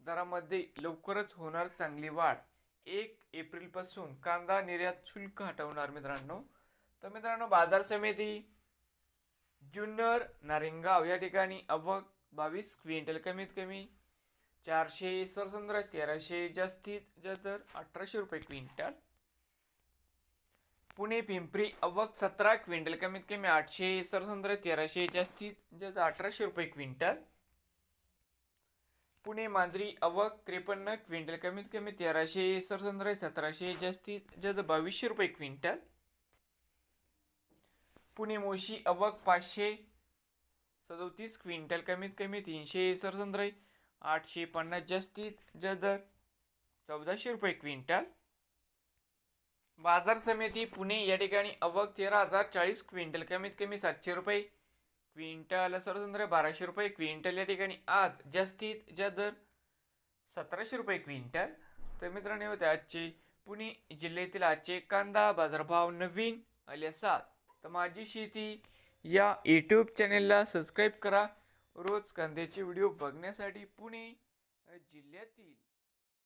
दरामध्ये लवकरच होणार चांगली वाढ. एक एप्रिलपासून कांदा निर्यात शुल्क हटवणार मित्रांनो. तर मित्रांनो बाजार समिती जुन्नर नारिंगाव या ठिकाणी अवघ बावीस क्विंटल कमीत कमी चारशे सरसंद्र तेराशे जास्तीत जास्त अठराशे रुपये क्विंटल. पुणे पिंपरी अवघ सतरा क्विंटल कमीत कमी आठशे सरसंद्र तेराशे जास्तीत जास्त अठराशे रुपये क्विंटल. पुणे मांजरी अवक त्रेपन्न क्विंटल. कमीत कमी तेराशे सरसंद्रा सतराशे जास्तीत जास्त बावीसशे रुपये क्विंटल. पुणे मोशी अवक पाचशे सदोतीस क्विंटल. कमीत कमी तीनशे सरसंद्र आठशे पन्नास जास्तीत जास्त दर चौदाशे रुपये क्विंटल. बाजार समिती पुणे या ठिकाणी अवक तेरा हजार चाळीस क्विंटल. कमीत कमी सातशे रुपये क्विंटल सरसंद्र बाराशे रुपये क्विंटल या ठिकाणी. आज जास्तीत ज्या दर सतराशे रुपये क्विंटल. तर मित्रांनो होते आजचे पुणे जिल्ह्यातील आजचे कांदा बाजारभाव नवीन आले असाल तर माझी शेती या यूट्यूब चॅनेलला सबस्क्राईब करा. रोज कांद्याचे व्हिडिओ बघण्यासाठी पुणे जिल्ह्यातील